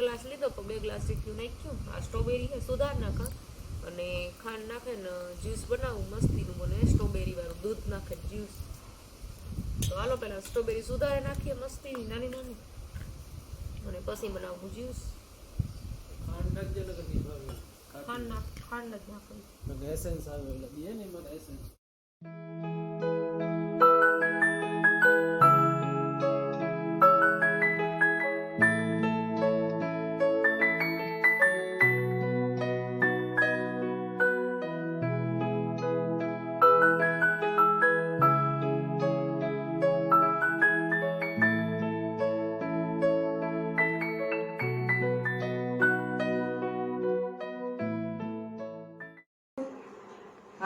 Glass લીધો પણ બે ગ્લાસ જેટલું નાખ્યું. આ સ્ટ્રોબેરી છે સુધાર નાખા. અને ખાંડ નાખે ને જ્યુસ બનાવું મસ્તીનું બને સ્ટ્રોબેરી વાળું દૂધ નાખે જ્યુસ તો હાલો પહેલા સ્ટ્રોબેરી સુધારે નાખીએ મસ્તીની નાની નાની. અને પછી બનાવવું જ્યુસ ખાંડ નાખ ખાંડ જ નાખવી નકર આવે એટલે ને એમાં essence.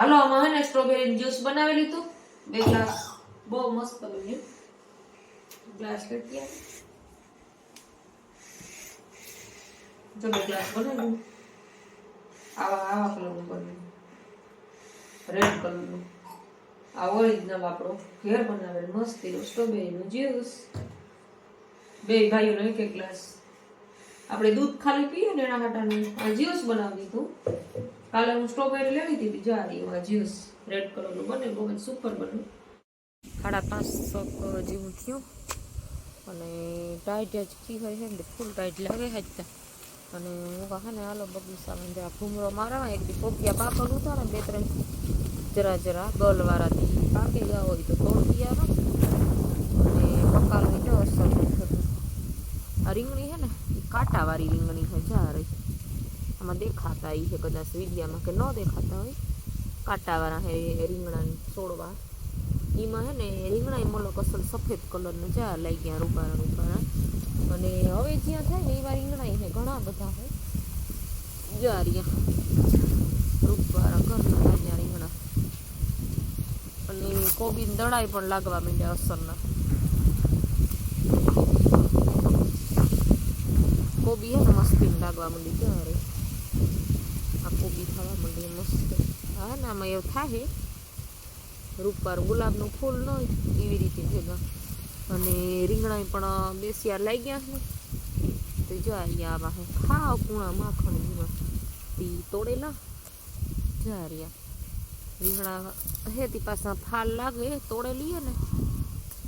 હાલો, આમાં હે ને સ્ટ્રોબેરી જ્યુસ બનાવી લીધું. બે ગ્લાસ બહુ મસ્ત બન્યું. ગ્લાસ આવી. જો બે ગ્લાસ બનાવ્યું. આવા આવા કલરનું બન્યું. રેડ કલરનું આ ઓરિજિનલ આપણો ઘેર બનાવેલ મસ્ત સ્ટ્રોબેરીનું જ્યુસ બે ભાઈઓનો એક એક ગ્લાસ આપણે દૂધ ખાલી પીએ ને એના માટે જ્યુસ બનાવી દીધું. કાલે હું સ્ટ્રોબેરી લેવી હતી જારી એમાં જ્યુસ રેડ કલરનું બને, બહુ સુપર બન્યું સાડા પાંચસો જેવું થયું. અને ટાઈટ જ કી હોય છે ને ફૂલ ટાઈટ લાગે છે જ અને હું કહે ને, હાલો બગીચામાં જરા ઘૂમરો મારવા. એક દી પોપિયા પાકલ ઉતારે બે ત્રણ જરા જરા ગલવાળાથી પાકી ગયા હોય તો તોડતી આવે. અને પકાલની જો અસર આ રીંગણી છે ને એ કાંટાવાળી રીંગણી છે, જા રહી. આમાં દેખાતા ઈ છે કદાચ વિડીયામાં કે ન દેખાતા હોય કાંટાવાળા હે રીંગણાની છોડવા એમાં હે ને રીંગણા મલક અસલ સફેદ કલરનો જા લઈ ગયા રૂપારા રૂપારા અને હવે જ્યાં થાય ને એવા રીંગણા છે ઘણા બધા છે જા રહ્યા રૂપારા ઘરના તાજા રીંગણા અને કોબી દડાઈ પણ લાગવા માંડ્યા અસરના કોબી હે ને મસ્તી લાગવા માંડી ક્યાં રે આ કોબી થવા માંડી મસ્ત હા ને આમાં એવું થાય રૂપાર ગુલાબનું ફૂલ ન હોય એવી રીતે ભેગા અને રીંગણા પણ બેસિયા લાગી ગયા છે તો જો અહીંયા આવા હે ખાવ કુણા માખણ જેવા તી તોડેલા જા રહ્યા રીંગણા હે તી પાછા ફાલ લાગે તોડે લઈએ ને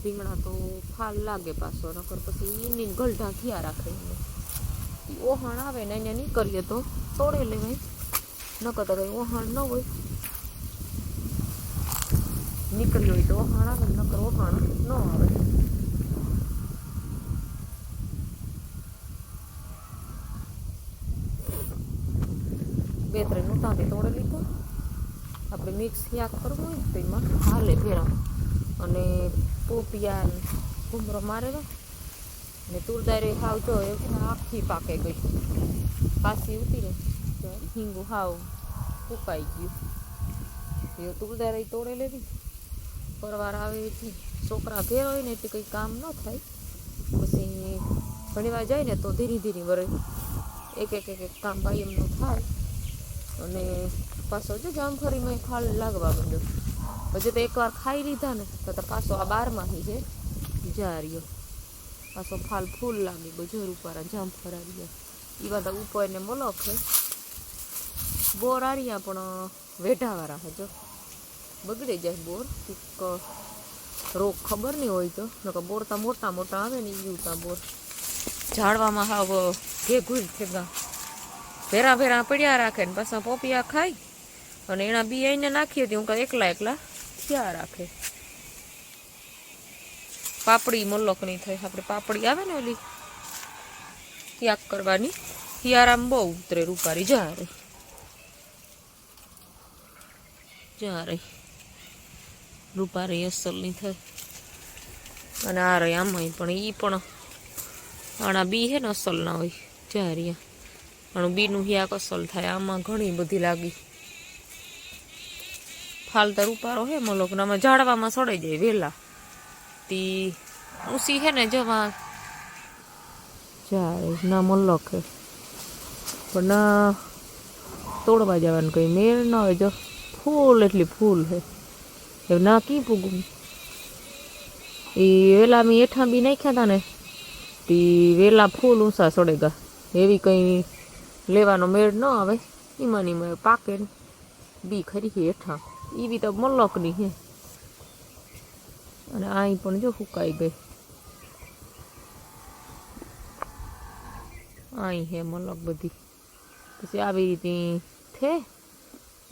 રીંગણા તો ફાલ લાગે પાછો નકર પછી એની ગલઢા થયા રાખે એને ઈ ઓહાણ આવે ને અહીંયા નીકળીએ તો તોડે લેવાય નકર તો ઓહાણ ન હોય. નીકળી હોય તો વહાણ આવે, નકર ઓહાણ ન આવે. બે ત્રણ ઉતાંથી તોડી લીધો. આપણે મિક્સ શાક કરવું હોય તો એમાં હાલે ભેરા અને પોપિયા ઘૂમરો મારેલો. ને તુરદારી હાવ જો આખી પાકે ગઈ. પાછી ઉતીરે તો હિંગુ હાવ ફૂકાઈ ગયું. એ તુરદારી તોડે લેવી. પરવાર આવે એથી છોકરા ઘેર હોય ને એટલે કંઈ કામ ન થાય. પછી ઘણીવાર જાય ને તો ધીરે ધીરે વરે. એક એક એક એક કામ ભાઈ એમનું થાય. અને પાછો જો જામફળીમાં ફાલ લાગવા માંડ્યો. પછી તો એકવાર ખાઈ લીધા ને તો પાછો આ બારમાંથી છે. જાર્યો પાછો ફાલ ફૂલ લાગે બજોર ઉપર જામફળ આવ્યા એ બધા ઉપર ને મલક છે બોર આર્યા પણ વેઢાવાળા હજો બગડી જાય બોર એક રોગ ખબર નહીં હોય તો. નકર બોર તો મોટા મોટા આવે ને એવું ઉતા બોર. ઝાડવામાં હાવ ઘેઘુર ભેગા ભેરા ભેરા પડ્યા રાખે ને પાછા પોપિયા ખાય અને એના બી આઈને નાખીએ હતી હું કાં એકલા એકલા થયા રાખે. પાપડી મલ્લકની થઈ. આપણે પાપડી આવે ને ઓલી, ત્યાગ કરવાની. હિયારામ બહુ ઉતરે રૂપારી જા રહી રૂપા રહી અસલની થઈ. અને આ રહી આમાંય પણ એ પણ આણા બી હે ને અસલ ના હોય જા રહ્યા. પણ બીનું હિયાક અસલ થાય, આમાં ઘણી બધી લાગી. ફાલતા રૂપારો હે મલોકનામાં, ઝાડવામાં સડાઈ જાય વેલા. તી ઉસી હે ને જવા જાય, ના મલ્લક હે. પણ ના, તોડવા જવાનું કઈ મેળ ન હોય જો. ફૂલ એટલી ફૂલ હે એવું ના કી પૂગું? એ વેલા મેં હેઠા બી નાખ્યા હતા ને, તે વેલા ફૂલ ઊંસા સડે ગયા એવી કંઈ લેવાનો મેળ ન આવે. એમાં મેળ પાકે બી ખરી હેઠા. એ બી તો મલકની છે. અને અહીં પણ જો સુકાઈ ગઈ. અહીં હે મલક બધી. પછી આવી રીતે થે?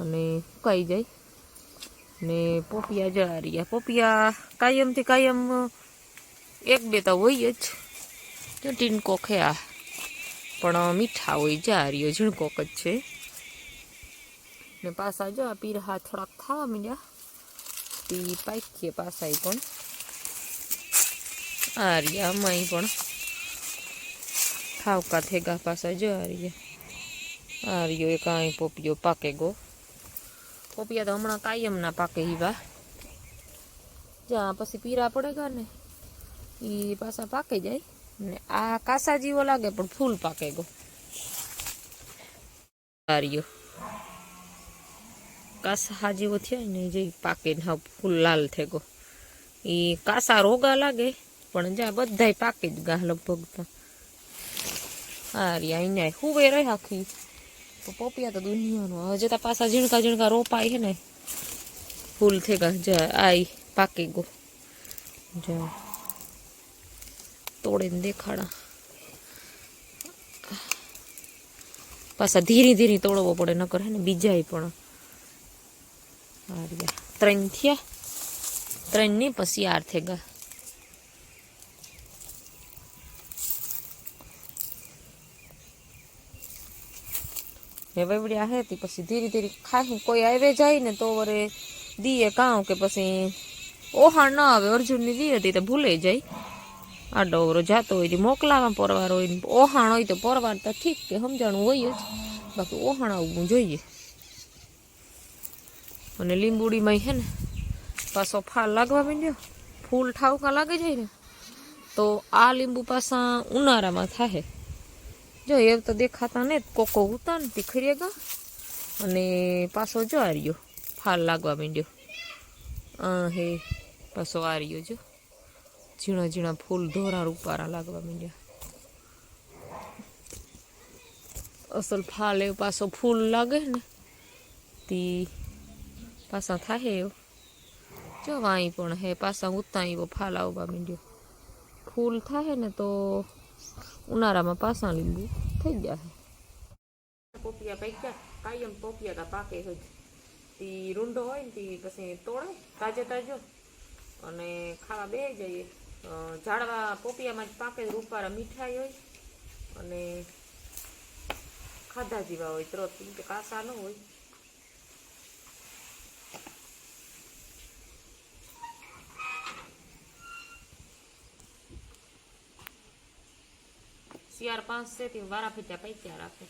અને ફૂકાઈ જાય. ને પોપિયા જવા રહ્યા. પોપિયા કાયમથી કાયમ એક બે તો હોય જ. જો ટીનકો આ પણ મીઠા હોય જા રહ્યો. ઝીણકોક જ છે. ને પાસા જો આ પીરહા થોડાક ખાવા મીડ્યા. તે પાકીએ પાસાય પણ. આ રહ્યા અમાય પણ. ખાવકા થેગા પાસા જો આ રહ્યા. આ રહ્યો એક અહીં પોપિયો પાકે ગો પોપિયા તો હમણાં કાયમ ના પાકે હીવા જ્યાં પછી પીરા પડેગા ને એ પાછા પાકે જાય. ને આ કાસા જેવો લાગે, પણ ફૂલ પાકે ગો. સારીઓ કાસા જેવો થયા ને જે પાકે ને ફૂલ લાલ થઈ ગયો એ કાસા રોગા લાગે, પણ જ્યાં બધાય પાકે જ ગા લગભગ તો. હા અહીંયા હુવે રહી આખી તો પોપિયા તો દુનિયાનો. હજે તો પાછા ઝીણકા ઝીણકા રોપાય છે ને. ફૂલ થઈ ગયા જ આઈ પાકી ગો જા. તોડીને દેખાડા. પાછા ધીરે ધીરે તોડવો પડે, નકર હે ને બીજાય પણ. ત્રણ થયા. ત્રણ નહીં, પછી આર થઈ ગયા. વવડ્યા હે તે, પછી ધીરે ધીરે ખાય કોઈ આવે જાય ને તો વરે દીએ કાં કે પછી ઓહાણ ન આવે, અર્જુનની દીએ હતી તો ભૂલે જાય. આ ડોવરો જાતો હોય તે, મોકલાવા પરવાર હોય ને, ઓહાણ હોય તો પરવાર તો ઠીક કે સમજાણું હોય જ. બાકી ઓહાણ આવવું જોઈએ. અને લીંબુડીમાં હે ને, પાછો ફાલ લાગવા માંડ્યો. ફૂલ ઠાવકા લાગી જાય ને, તો આ લીંબુ પાછા ઉનાળામાં થાય જો, એ તો દેખાતા ને કોકો ઉતા ને તીખરીએ ગા. અને પાછો જો આ રહ્યો ફાલ લાગવા માંડ્યો. આ હે, પાછો આ રહ્યો જો. ઝીણા ઝીણા ફૂલ ધોરા રૂપારા લાગવા માંડ્યા. અસલ ફાલ એવો પાછો ફૂલ લાગે ને, તી પાછા થાય એવો. જો, વાંઈ પણ હે, પાછા ઉતા એવો ફાલ આવવા માંડ્યો. ફૂલ થાય ને તો ઉનાળામાં પાછા લીંબુ થઈ જાય પોપિયા પાક્યા કાયમ પોપિયા તા પાકે જ તી રૂંડો હોય ને તી પછી તોડે તાજે તાજો અને ખાવા બે જઈએ ઝાડવા પોપિયામાં જ પાકે રૂપારા મીઠાઈ હોય અને ખાધા જેવા હોય તરત કાસા ન હોય શિયાળ પાંચ છે તે વારા ફીટ્યા પૈક્યા રાખે.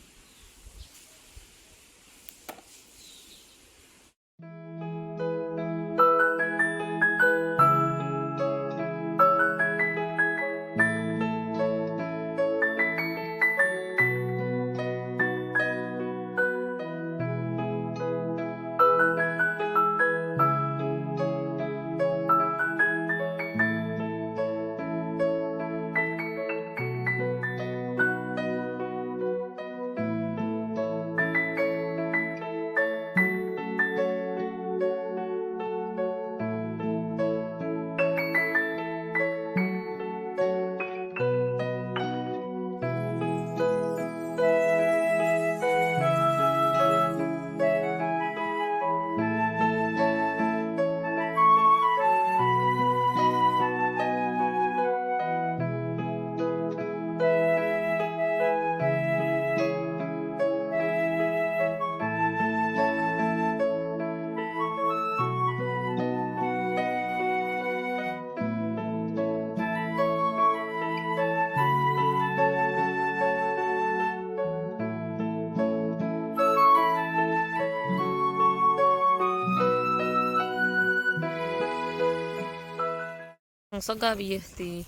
સગાવીએ હતી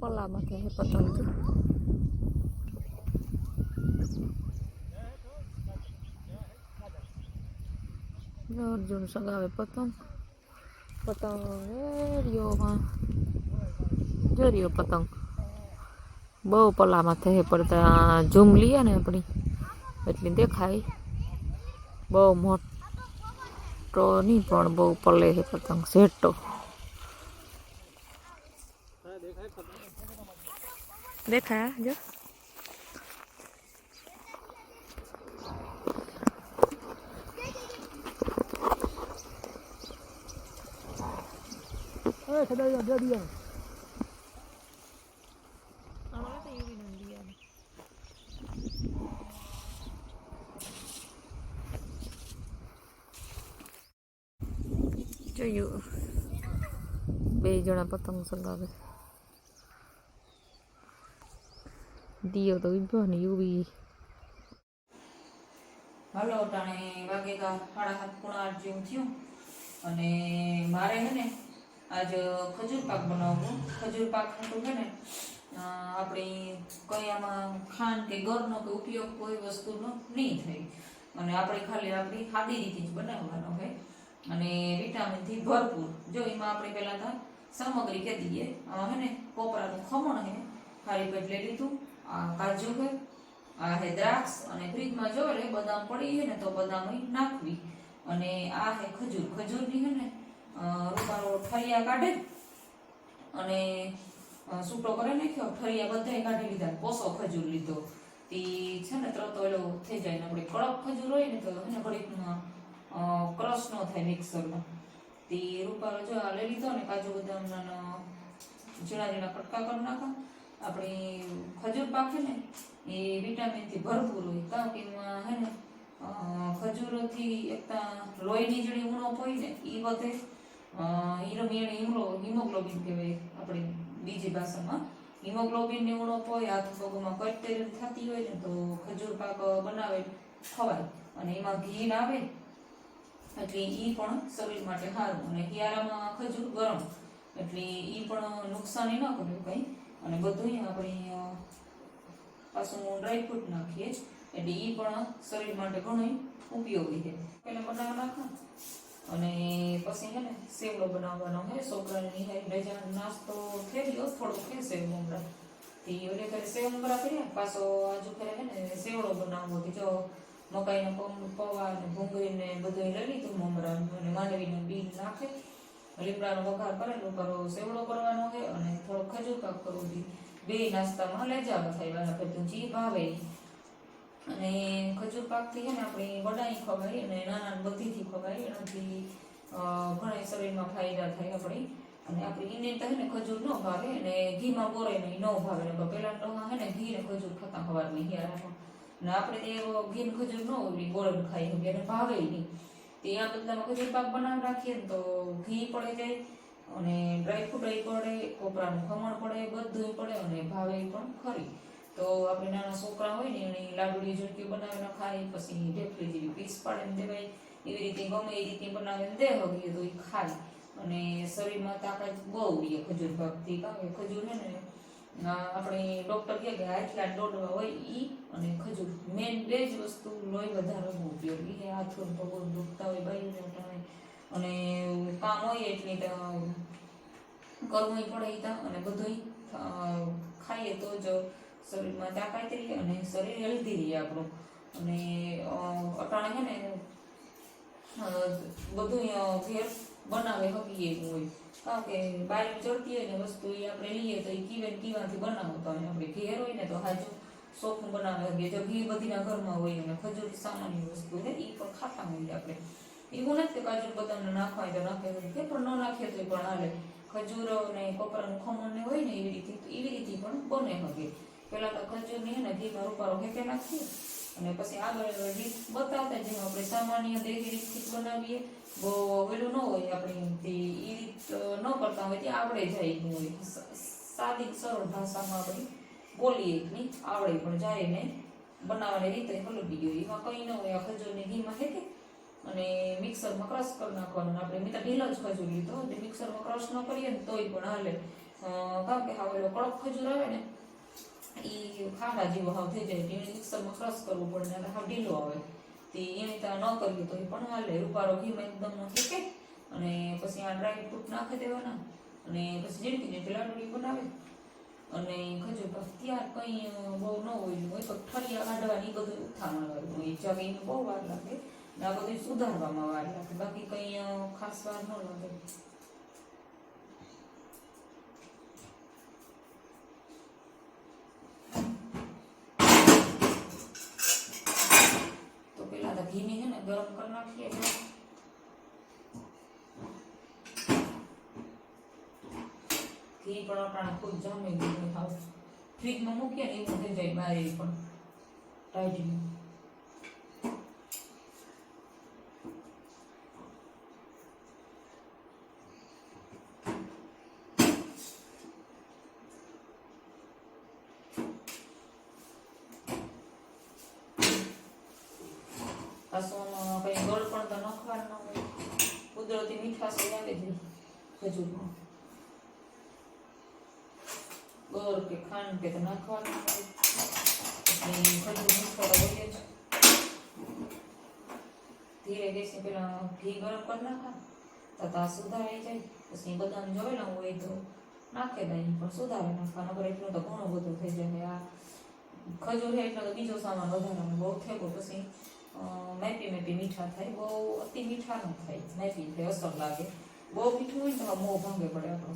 પલામાં કે પતંગ અર્જુન સગાવે પતંગ પતંગ એ રહ્યોમાં જો રહ્યો પતંગ બહુ પલામાં થઈ પડતા ઝૂમ લઈએ ને આપણી એટલી દેખાય બહુ મોટો નહીં પણ બહુ પલે છે પતંગ સેટો હા દેખાય પતંગ દેખાય જો એ ખડાઈ દે દિયા જોયું બે જણા પતંગ ચગાવે દિયો તો ઊભો ને યુવી હાલો, ટાણે વાગે તો સાડા સાત પૂણા આઠ જેવું થયું. અને મારે છે ને આજ ખજૂર પાક બનાવવો. ખજૂર પાક હતું છે ને આપણે કયામાં ખાંડ કે ગળનો કે ઉપયોગ કોઈ વસ્તુનો નહીં થાય. અને આપણે ખાલી આપણી સાદી જ બનાવવાનો હોય. અને વિટામિનથી ભરપૂર. જો એમાં આપણે પહેલાં તો સામગ્રી કહી દઈએ હે ને કોપરાનું ખમણ હે ખારી પેટ લઈ લીધું. કાજુ હે આ દ્રાક્ષ અને ફ્રીજમાં જો રે બદામ પડી છે ને તો બદામ અહીં નાખવી. અને આ હે ખજૂર. ખજૂરની હે ને રૂપારો ઠરિયા કાઢે અને સૂટો કરે નાખ્યો ઠરિયા બધાય કાઢી લીધા કોસો ખજૂર લીધો. તી છે ને તરત ઓલો થઈ જાય ને આપણે કડક ખજૂર હોય ને તો હે ને ઘડીકમાં ક્રશ ન થાય મિક્સરમાં. તી રૂપારો જો આ લઈ લીધો ને કાજુ બદામના ઝીણા ઝીણા કટકા કરી નાખા. આપણી ખજૂર પાક છે ને, એ વિટામિનથી ભરપૂર હોય. કારણ કે એમાં હે ને ખજૂરોથી એકતા લોહીની જેની ઉણપ હોય ને એ વધે. હિરમિયણ હિમરો હિમોગ્લોબિન કહેવાય આપણે બીજી ભાષામાં. હિમોગ્લોબિનની ઉણપ હોય, હાથ પગમાં કટતેર થતી હોય ને, તો ખજૂર પાક બનાવે, ખવાય. અને એમાં ઘી આવે એટલે એ પણ શરીર માટે સારું. અને હિયારામાં ખજૂર ગરમ, એટલે એ પણ નુકસાની ન કરે કંઈ. અને બધું આપણે પાછું ડ્રાયફ્રૂટ નાખીએ જ. એટલે એ પણ શરીર માટે ઘણું ઉપયોગી છે. પેલા બનાવ નાખો અને પછી છે ને સેવડો બનાવવાનો છે. છોકરાની રજા નાસ્તો થઈ ગયો. થોડો કે સેવ મમરા તે ઓલે કરે સેવ મમરા કર્યા પાછો આજુ ફેરે છે ને સેવડો બનાવવો કે જો મકાઈના પવા ને ભૂંગળીને બધું લઈ લીધું, મમરા અને માંડવીનું બી નાખે. લીમડાનો વઘાર કરેલો, કરો સેવડો કરવાનો છે અને થોડો ખજૂર પાક કરવો છે. બે નાસ્તામાં લેજા વાળા બધું, જી ભાવે. અને ખજૂર પાકથી છે ને આપણી વડાઈ ખવાય અને નાના બધીથી ખવાય. એનાથી ઘણા શરીરમાં ફાયદા થાય આપણી. અને આપણી ઇન્ડિયન તો ને ખજૂર ન ભાવે અને ઘીમાં બોરે નહીં, ન ભાવે. ને પેલા ટોમાં છે ને ઘી ને ખજૂર ખાતા ખવાડ નહીં યાર ને આપણે તો ઘી ખજૂર ન હોય ગોળન ખાઈ અને ભાવે નહીં. તે આ બદલામાં ખજૂર પાક બનાવી રાખીએ ને તો ઘી પડે જાય, અને ડ્રાયફ્રૂટ પડે, કોપરાનું ખમણ પડે, બધું પડે, અને ભાવે પણ ખરી. તો આપણે નાના છોકરા હોય ને, એની લાડુડી ઝુટકી બનાવીને ખાય પછી ઢેફલી જેવી પીસ પાડીને દેવાય એવી રીતે ગમે એ રીતે બનાવીને દે હગીએ તો એ ખાય. અને શરીરમાં તાકાત બહુ રહે, ખજૂર પાકથી કારણ કે ખજૂર છે ને આપણે ડૉક્ટર કહે કે આટલા દોડવા હોય ઈ અને ખજૂર. મેન બે જ વસ્તુ લોહી વધારવાનું ઉપયોગી છે. હાથ પગ દુખતા હોય બાયુને ટાણે અને કામ હોય એટલે તો કરવું પડે ઈ અને બધું ખાઈએ તો જ શરીરમાં તાકાત રહી અને શરીર હેલ્ધી રહે આપણું. અને અટાણે છે ને બધું ઘેર બનાવે એવું હોય. કારણ કે બહાર ચડતી હોય ને વસ્તુ એ આપણે લઈએ તો એ કીવે કીવાથી બનાવતા હોય. આપણે ઘેર હોય ને તો હાજુ સોખું બનાવે કે જો ઘી બધીના ઘરમાં હોય અને ખજૂર સામાન્ય વસ્તુ છે એ પણ ખાતા હોઈએ આપણે. એવું નથી કે કાજુ બદામને નાખવાય તો નાખે કે પણ ન નાખીએ તો પણ હાલે. ખજૂરો ને કોપરાનું ખમણ ને હોય ને એવી રીતે એવી રીતે પણ બને હકે પેલા તો ખજૂરની હે ને ઘીમાં રૂપારો કે નાખીએ. અને પછી આગળ રીત બતાવતા જેમ આપણે સામાન્ય દેખી રીતથી બનાવીએ. બહુ ઓલું ન હોય આપણી એ રીત ન કરતા હોય તે આવડે જાય નહીં હોય. સાદી, સરળ ભાષામાં આપણે બોલીએ નહીં આવડે પણ જાય ને બનાવવાની રીતે હલવી ગયો એમાં કંઈ ન હોય. આ ખજૂરની ઘીમાં હેકે અને મિક્સરમાં ક્રશ કરી નાખવાનું. આપણે મેં તો ઢીલો જ ખજૂર લીધો એટલે મિક્સરમાં ક્રશ ન કરીએ ને તોય પણ હાલે. કારણ કે હા ઓલો કડક ખજૂર આવે ને એ ખાડા જેવો હાવ થઈ જાય એને મિક્સરમાં ક્રશ કરવું પડે ને હાવ ઢીલો આવે. તે એને ત્યાં ન કરીએ તો એ પણ હાલે ઉપારો ઘીમાં એકદમ ઠીકે અને પછી આ ડ્રાય ફ્રૂટ નાખી દેવાના, અને પછી જેમ કે લાડુડી બનાવે. અને ખજૂર પાક ત્યાર કંઈ બહુ ન હોય હોય તો ઠળિયા કાઢવાની બધું ઉથામણ હોય. જમીન બહુ વાર લાગે, ને આ બધું સુધારવામાં વાર લાગે. બાકી કંઈ ખાસ વાર ન લાગે તો પેલા તો ઘીને છે ને ગરમ કરી નાખીએ ઘી પણ આપણા ખૂબ જમે ગયું ફ્રીજમાં મૂકીએ ને એ થઈ જાય બહાર પણ ટાઈટલી પાછું આમાં કંઈ ગળ પણ તો નખવાનું કુદરતી મીઠાશ આવે જ ખજૂરમાં ગોળ કે ખાંડ કે તો નાખવાનું હોય. ખજૂર મીઠો હોય જ. ધીરે ગેસે પેલા ઘી ગરમ કરી નાખા તો તા સુધારાઈ જાય. પછી બદામ જોયેલા હોય તો નાખે દઈ પણ સુધારે નાખવાનું. અગર એટલું તો ઘણું બધું થઈ જાય. આ ખજૂર હે એટલે તો બીજો સામાન વધારાનો બહુ થયો પછી મેપી મેપી મીઠા થાય. બહુ અતિ મીઠા ન થાય. મેપી થાય અસર લાગે. બહુ મીઠું હોય ને મોં ભાંગે પડે આપણો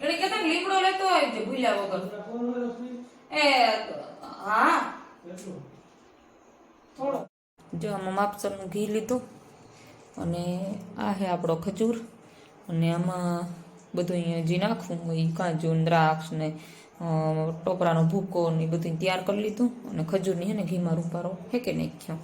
એને કહેતા ને લીમડો લેતો આવજે ભૂલ્યા વગર. એ, હા. જો આમાં માપસરનું ઘી લીધું અને આ છે આપણો ખજૂર. અને આમાં બધું અહીંયા જે નાખવું હોય કાજુ દ્રાક્ષ ને ટોપરાનો ભૂકો ને બધું તૈયાર કરી લીધું. અને ખજૂરની છે ને ઘીમાં રૂપારો ફેંકી નાખ્યો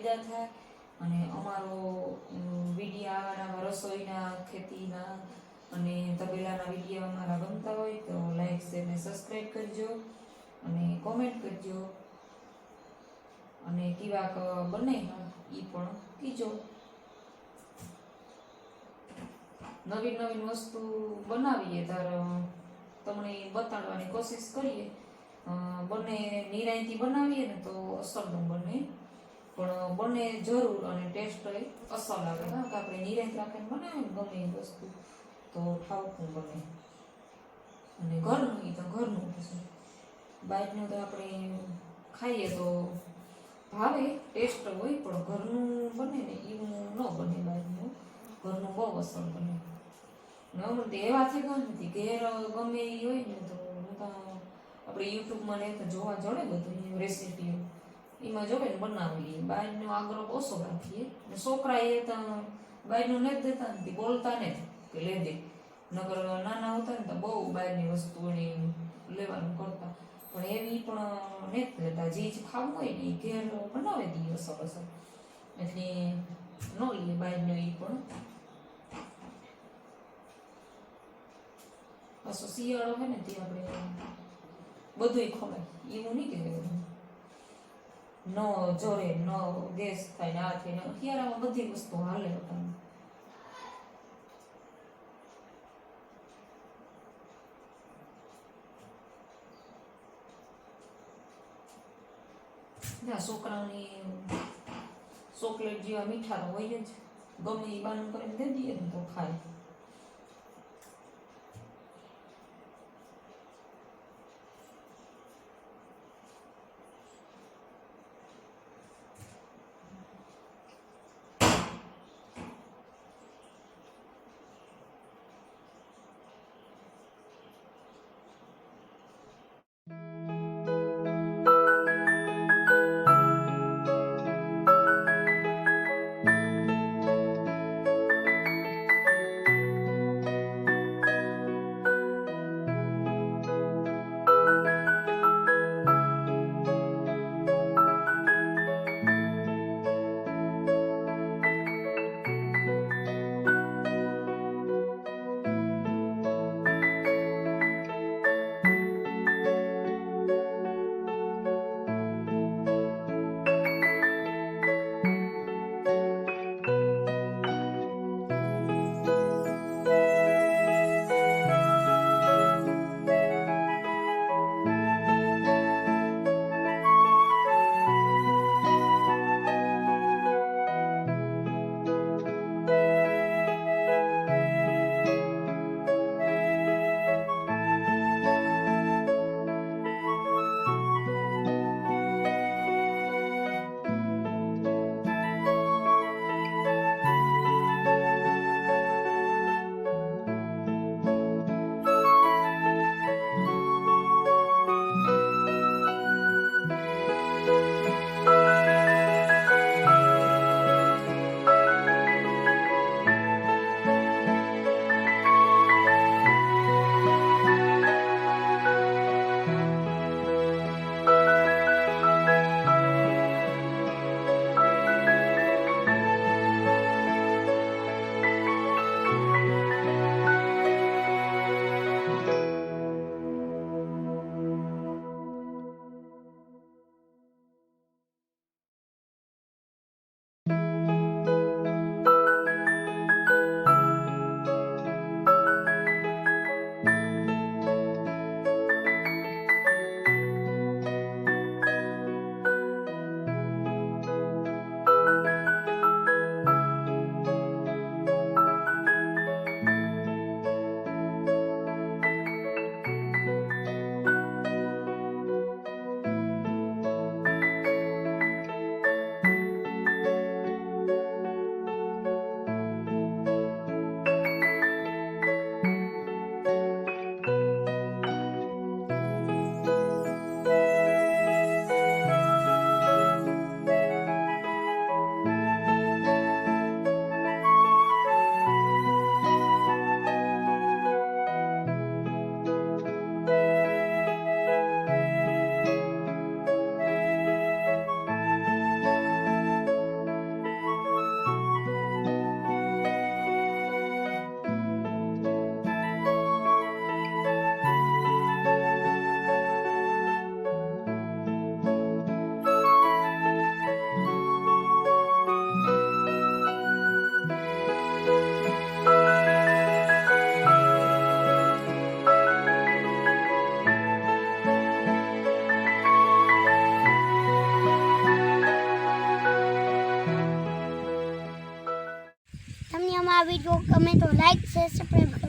ફાયદા થાય અને અમારો વિડીયા રસોઈના, ખેતીના અને તબેલાના વિડીયા અમારા ગમતા હોય તો લાઈક શેર ને સબસ્ક્રાઈબ કરજો અને કોમેન્ટ કરજો. અને કેવાક બને એ પણ કીજો. નવીન નવીન વસ્તુ બનાવીએ ત્યારે તમને બતાડવાની કોશિશ કરીએ. બંને નિરાયથી બનાવીએ ને તો અસરનું બને પણ બને જરૂર અને ટેસ્ટ અસર આવે. હા, કે આપણે નિરાશ રાખીને બનાવીએ ને ગમે એ વસ્તુ, તો ઠાવકું બને અને ઘરનું, એ તો ઘરનું પછી બહારનું તો આપણે ખાઈએ તો ભાવે, ટેસ્ટ હોય, પણ ઘરનું બને ને એવું ન બને બહારનું ઘરનું બહુ અસર બને. ને તો એવા થઈ ગયા નથી ઘેર ગમે એ હોય ને, તો હું તો આપણે યુટ્યુબમાં ને જોવા જડે બધું રેસીપીઓ એમાં જો ને બનાવી બાયનો આગ્રહ ઓછો રાખીએ ને છોકરા એ તો બાયનું નથી દેતા ને બોલતા ને કે લે દે. નગર નાના હતા ને તો બહુ બહારની વસ્તુ લેવાનું કરતા. પણ એવી પણ નથી લેતા. જે જ ખાવું હોય ને એ ઘેર બનાવી દઈએ અસર એટલે ન લઈએ બહારનું એ પણ. પાછો શિયાળો હોય ને તે આપણે બધુંય ખવાય. એવું નહીં કે ન જોરે ન ગેસ થાય ને આ થાય અત્યારે શિયાળામાં બધી વસ્તુ હાલે આપણને ના છોકરાઓની ચોકલેટ જેવા મીઠા હોય જ ગમે એ બાનું કરીને દે દઈએ ને તો ખાય તમને અમારા વીડિયો ગમે તો લાઈક શેર સબસ્ક્રાઈબ